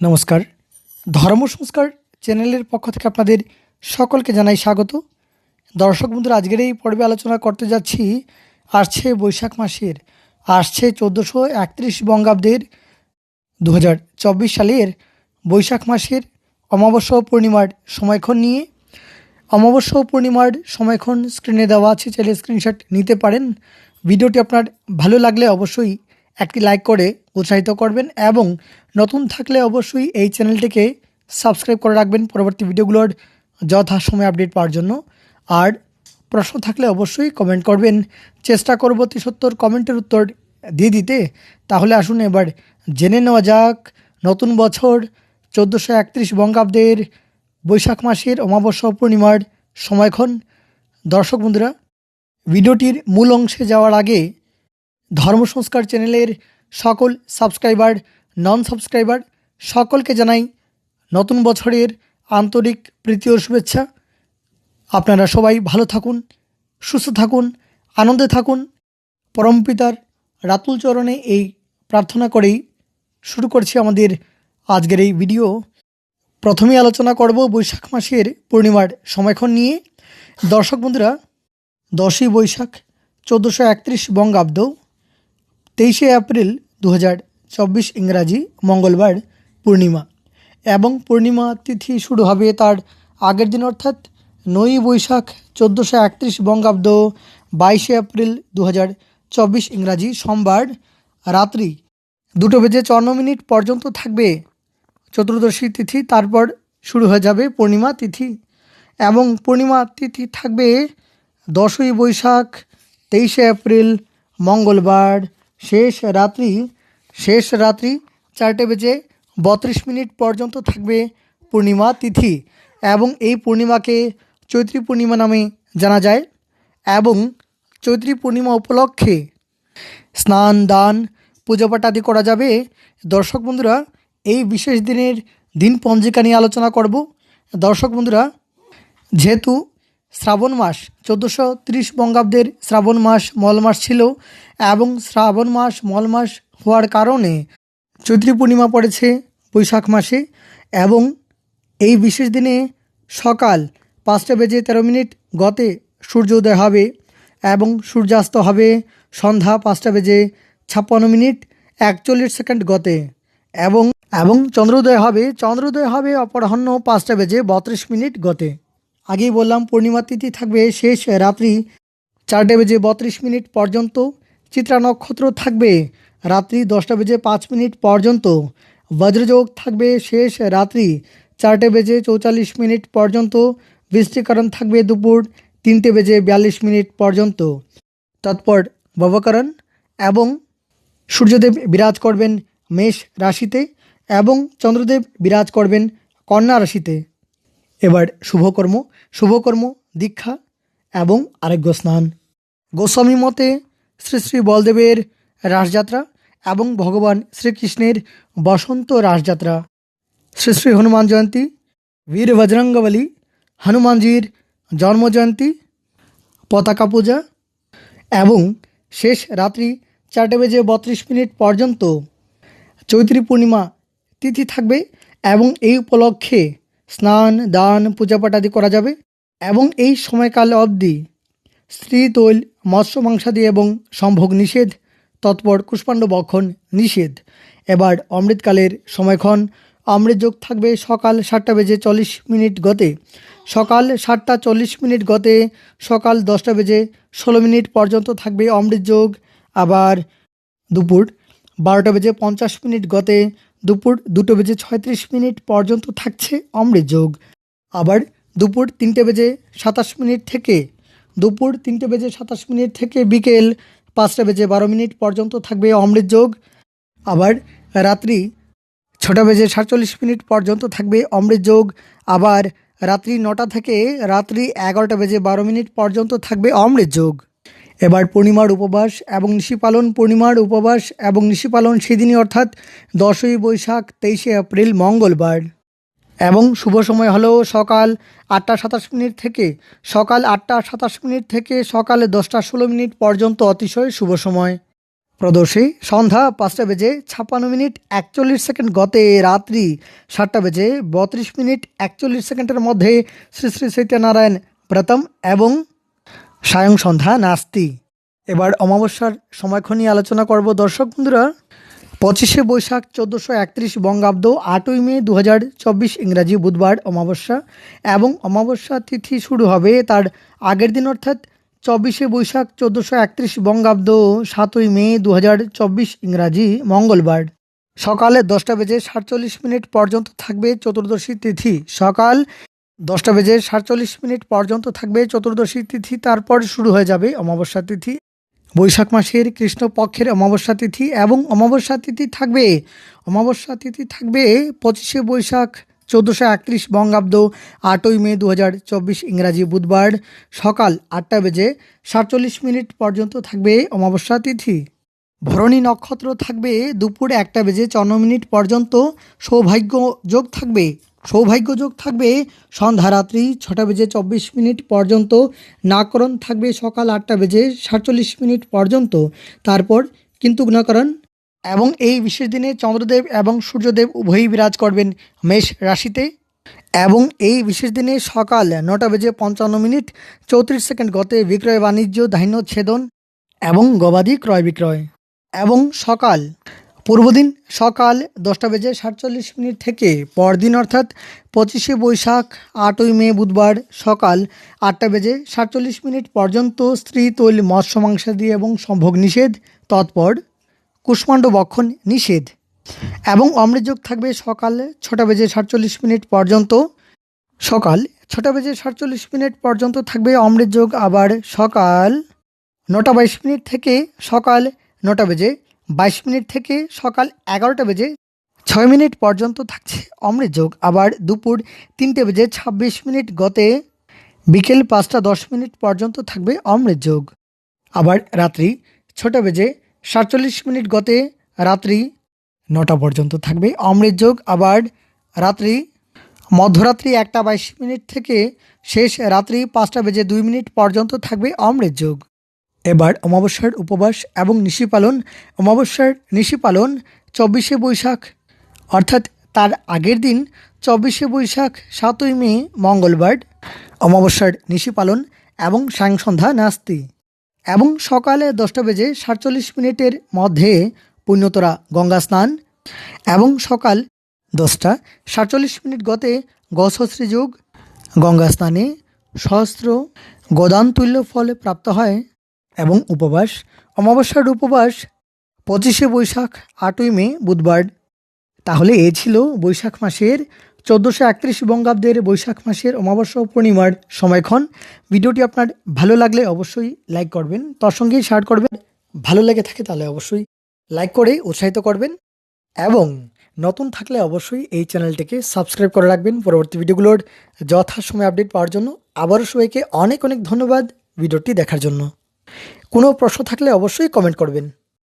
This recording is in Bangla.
নমস্কার। ধর্ম সংস্কার চ্যানেলের পক্ষ থেকে আপনাদের সকলকে জানাই স্বাগত। দর্শক বন্ধুরা, আজকের এই পর্বে আলোচনা করতে যাচ্ছি আসছে বৈশাখ মাসের, আসছে চোদ্দোশো একত্রিশ বঙ্গাব্দের দু হাজার চব্বিশ সালের বৈশাখ মাসের অমাবস্যা পূর্ণিমার সময়ক্ষণ নিয়ে। অমাবস্যা পূর্ণিমার সময়ক্ষণ স্ক্রিনে দেওয়া আছে, চাইলে স্ক্রিনশট নিতে পারেন। ভিডিওটি আপনার ভালো লাগলে অবশ্যই একটি লাইক করে উৎসাহিত করবেন এবং নতুন থাকলে অবশ্যই এই চ্যানেলটিকে সাবস্ক্রাইব করে রাখবেন পরবর্তী ভিডিওগুলোর যথাসময়ে আপডেট পাওয়ার জন্য। আর প্রশ্ন থাকলে অবশ্যই কমেন্ট করবেন। চেষ্টা করব সত্তর কমেন্টের উত্তর দিয়ে দিতে। তাহলে আসুন এবার জেনে নেওয়া যাক নতুন বছর চোদ্দোশো একত্রিশ বঙ্গাব্দের বৈশাখ মাসের অমাবস্যা পূর্ণিমার সময়ক্ষণ। দর্শক বন্ধুরা, ভিডিওটির মূল অংশে যাওয়ার আগে ধর্ম সংস্কার চ্যানেলের সকল সাবস্ক্রাইবার নন সাবস্ক্রাইবার সকলকে জানাই নতুন বছরের আন্তরিক প্রীতি ও শুভেচ্ছা। আপনারা সবাই ভালো থাকুন, সুস্থ থাকুন, আনন্দে থাকুন। পরমপিতার রাতুল চরণে এই প্রার্থনা করেই শুরু করছি আমাদের আজকের এই ভিডিও। প্রথমেই আলোচনা করব বৈশাখ মাসের পূর্ণিমার সময়ক্ষণ নিয়ে। দর্শক বন্ধুরা, দশই বৈশাখ চোদ্দোশো একত্রিশ বঙ্গাব্দ তেইশে এপ্রিল দু চব্বিশ ইংরাজি মঙ্গলবার পূর্ণিমা এবং পূর্ণিমা তিথি শুরু হবে তার আগের দিন, অর্থাৎ নয়ই বৈশাখ চোদ্দোশো একত্রিশ বঙ্গাব্দ বাইশে এপ্রিল দু চব্বিশ ইংরাজি সোমবার রাত্রি দুটো বেজে চুয়ান্ন মিনিট পর্যন্ত থাকবে। চতুর্দশী তিথি তারপর শুরু হয়ে যাবে পূর্ণিমা তিথি এবং পূর্ণিমা তিথি থাকবে দশই বৈশাখ তেইশে এপ্রিল মঙ্গলবার শেষ রাত্রি শেষ রাত্রি চারটে বেজে বত্রিশ মিনিট পর্যন্ত থাকবে পূর্ণিমা তিথি এবং এই পূর্ণিমাকে চৈত্রী পূর্ণিমা নামে জানা যায় এবং চৈত্রী পূর্ণিমা উপলক্ষে স্নান, দান পূজাপাঠ আদি করা যাবে। দর্শক বন্ধুরা, এই বিশেষ দিনের দিন পঞ্জিকা নিয়ে আলোচনা করব। দর্শক বন্ধুরা, যেহেতু শ্রাবণ মাস, চোদ্দোশো ত্রিশ বঙ্গাব্দের শ্রাবণ মাস মল মাস ছিল এবং শ্রাবণ মাস মল মাস হওয়ার কারণে চৈত্রী পূর্ণিমা পড়েছে বৈশাখ মাসে এবং এই বিশেষ দিনে সকাল পাঁচটা বেজে তেরো মিনিট গতে সূর্যোদয় হবে এবং সূর্যাস্ত হবে সন্ধ্যা পাঁচটা বেজে ছাপ্পান্ন মিনিট একচল্লিশ সেকেন্ড গতে এবং এবং চন্দ্রোদয় হবে চন্দ্রোদয় হবে অপরাহ্ন পাঁচটা বেজে বত্রিশ মিনিট গতে। আগেই বললাম পূর্ণিমা তিথি থাকবে শেষ রাত্রি চারটে বেজে বত্রিশ মিনিট পর্যন্ত। চিত্রা নক্ষত্র থাকবে রাত্রি দশটা বেজে পাঁচ মিনিট পর্যন্ত। বজ্রযোগ থাকবে শেষ রাত্রি চারটে বেজে চৌচল্লিশ মিনিট পর্যন্ত। বৃষ্টিকরণ থাকবে দুপুর তিনটে বেজে বিয়াল্লিশ মিনিট পর্যন্ত। তৎপর ববকরণ এবং সূর্যদেব বিরাজ করবেন মেষ রাশিতে এবং চন্দ্রদেব বিরাজ করবেন কন্যা রাশিতে। এবার শুভকর্ম শুভকর্ম, দীক্ষা এবং আরোগ্য স্নান গোস্বামী মতে শ্রী শ্রী বলদেবের রাসযাত্রা এবং ভগবান শ্রীকৃষ্ণের বসন্ত রাসযাত্রা। শ্রী শ্রী হনুমান জয়ন্তী, বীর বজরঙ্গবলী, হনুমানজির জন্মজয়ন্তী পতাকা পূজা এবং শেষ রাত্রি চারটে বেজে বত্রিশ মিনিট পর্যন্ত চৈত্রী পূর্ণিমা তিথি থাকবে এবং এই উপলক্ষে স্নান, দান, পূজাপাঠ আদি করা যাবে এবং এই সময়কাল অবধি স্ত্রী তৈল, মৎস্য, মাংসাদি এবং সম্ভোগ নিষেধ, তৎপর কুষ্পাণ্ড বক্ষণ নিষেধ। এবার অমৃতকালের সময়ক্ষণ। অমৃত যোগ থাকবে সকাল সাতটা বেজে চল্লিশ মিনিট গতে। সকাল সাতটা চল্লিশ মিনিট গতে সকাল দশটা বেজে ষোলো মিনিট পর্যন্ত থাকবে অমৃত যোগ। আবার দুপুর বারোটা বেজে পঞ্চাশ মিনিট গতে দুপুর দুটো বেজে ছয়ত্রিশ মিনিট পর্যন্ত থাকছে অমৃত যোগ। আবার দুপুর তিনটে বেজে সাতাশ মিনিট থেকে, দুপুর তিনটে বেজে সাতাশ মিনিট থেকে বিকেল পাঁচটা বেজে বারো মিনিট পর্যন্ত থাকবে অমৃত যোগ। আবার রাত্রি ছটা বেজে সাতচল্লিশ মিনিট পর্যন্ত থাকবে অমৃত যোগ। আবার রাত্রি নটা থেকে রাত্রি এগারোটা বেজে বারো মিনিট পর্যন্ত থাকবে অমৃত যোগ। এবার পূর্ণিমার উপবাস এবং নিশি পালন পূর্ণিমার উপবাস এবং নিশি পালন সেদিনই অর্থাৎ দশই বৈশাখ তেইশে এপ্রিল মঙ্গলবার। এবং শুভ সময় হলো সকাল আটটা সাতাশ মিনিট থেকে, সকাল আটটা সাতাশ মিনিট থেকে সকালে দশটা ষোলো মিনিট পর্যন্ত অতিশয় শুভ সময়। প্রদোষে সন্ধ্যা পাঁচটা বেজে ছাপ্পান্ন মিনিট একচল্লিশ সেকেন্ড গতে, রাত্রি সাতটা বেজে বত্রিশ মিনিট একচল্লিশ সেকেন্ডের মধ্যে শ্রী শ্রী সত্যনারায়ণ ব্রতম এবং সায়ং সন্ধ্যা নাস্তি। এবার অমাবস্যার সময়ক্ষণ নিয়ে আলোচনা করব। দর্শক বন্ধুরা, পঁচিশে বৈশাখ চোদ্দোশো একত্রিশ বঙ্গাব্দ আটই মে দু হাজার চব্বিশ ইংরাজি বুধবার অমাবস্যা এবং অমাবস্যা তিথি শুরু হবে তার আগের দিন অর্থাৎ চব্বিশে বৈশাখ চোদ্দোশো একত্রিশ বঙ্গাব্দ সাতই মে দু হাজার চব্বিশ ইংরাজি মঙ্গলবার। সকালে দশটা বেজে সাতচল্লিশ মিনিট পর্যন্ত থাকবে চতুর্দশী তিথি। সকাল দশটা বেজে সাতচল্লিশ মিনিট পর্যন্ত থাকবে চতুর্দশী তিথি, তারপর শুরু হয়ে যাবে অমাবস্যা তিথি। বৈশাখ মাসের কৃষ্ণপক্ষের অমাবস্যা তিথি এবং অমাবস্যা তিথি থাকবে, অমাবস্যা তিথি থাকবে পঁচিশে বৈশাখ, চোদ্দোশো একত্রিশ বঙ্গাব্দ, আটই মে দু হাজার চব্বিশ ইংরাজি বুধবার, সকাল আটটা বেজে সাতচল্লিশ মিনিট পর্যন্ত থাকবে অমাবস্যা তিথি। ভরণী নক্ষত্র থাকবে দুপুর একটা বেজে চন্ন মিনিট পর্যন্ত, সৌভাগ্য যোগ থাকবে। সৌভাগ্য যোগ থাকবে সন্ধ্যা রাত্রি ছটা বেজে চব্বিশ মিনিট পর্যন্ত, নাকরণ থাকবে সকাল আটটা বেজে সাতচল্লিশ মিনিট পর্যন্ত। তারপর কিন্তু নাকরণ এবং এই বিশেষ দিনে চন্দ্রদেব এবং সূর্যদেব উভয়ই বিরাজ করবেন মেষ রাশিতে। এবং এই বিশেষ দিনে সকাল নটা বেজে পঞ্চান্ন মিনিট, চৌত্রিশ সেকেন্ড গতে বিক্রয় বাণিজ্য ধান্য ছেদন এবং গবাদি ক্রয় বিক্রয়। এবং সকাল পূর্বদিন সকাল দশটা বেজে সাতচল্লিশ মিনিট থেকে পরদিন অর্থাৎ পঁচিশে বৈশাখ, আটই মে বুধবার সকাল আটটা বেজে সাতচল্লিশ মিনিট পর্যন্ত স্ত্রী তৈল মৎস্য মাংসাদি এবং সম্ভোগ নিষেধ, তৎপর কুষ্মাণ্ড বক্ষণ নিষেধ এবং অমৃতযোগ থাকবে সকাল ছটা বেজে সাতচল্লিশ মিনিট পর্যন্ত। সকাল ছটা বেজে সাতচল্লিশ মিনিট পর্যন্ত থাকবে অমৃতযোগ, আবার সকাল নটা বাইশ মিনিট থেকে সকাল নটা বেজে বাইশ মিনিট থেকে সকাল এগারোটা বেজে ছয় মিনিট পর্যন্ত থাকছে অমৃত যোগ। আবার দুপুর তিনটে বেজে ছাব্বিশ মিনিট গতে বিকেল পাঁচটা দশ মিনিট পর্যন্ত থাকবে অমৃত যোগ। আবার রাত্রি ছটা বেজে সাতচল্লিশ মিনিট গতে রাত্রি নটা পর্যন্ত থাকবে অমৃত যোগ। আবার রাত্রি মধ্যরাত্রি একটা বাইশ মিনিট থেকে শেষ রাত্রি পাঁচটা বেজে দুই মিনিট পর্যন্ত থাকবে অমৃত যোগ। এবার অমাবস্যার উপবাস এবং নিশি পালন, অমাবস্যার নিশি পালন চব্বিশে বৈশাখ। অর্থাৎ তার আগের দিন চব্বিশে বৈশাখ, সাতই মে, মঙ্গলবার, অমাবস্যার নিশি পালন এবং সায়ং সন্ধ্যা নাস্তি। এবং সকালে দশটা বেজে সাতচল্লিশ মিনিটের মধ্যে পুণ্যতরা গঙ্গা স্নান এবং সকাল দশটা সাতচল্লিশ মিনিট গতে গসশ্রী যুগ, গঙ্গা স্নানে সহস্র গদান তুল্য ফল প্রাপ্ত হয়। এবং উপবাস। অমাবস্যার উপবাস পঁচিশে বৈশাখ, আটই মে, বুধবার। তাহলে এ ছিল বৈশাখ মাসের চোদ্দোশো একত্রিশ বঙ্গাব্দের বৈশাখ মাসের অমাবস্যা পূর্ণিমার সময়ক্ষণ। ভিডিওটি আপনার ভালো লাগলে অবশ্যই লাইক করবেন, তার সঙ্গেই শেয়ার করবেন। ভালো লেগে থাকে তাহলে অবশ্যই লাইক করে উৎসাহিত করবেন। এবং নতুন থাকলে অবশ্যই এই চ্যানেলটিকে সাবস্ক্রাইব করে রাখবেন। পরবর্তী ভিডিওগুলোর যথাসময়ে আপডেট পাওয়ার জন্য আবারও সবাইকে অনেক অনেক ধন্যবাদ ভিডিওটি দেখার জন্য। কোনো প্রশ্ন থাকলে অবশ্যই কমেন্ট করবেন।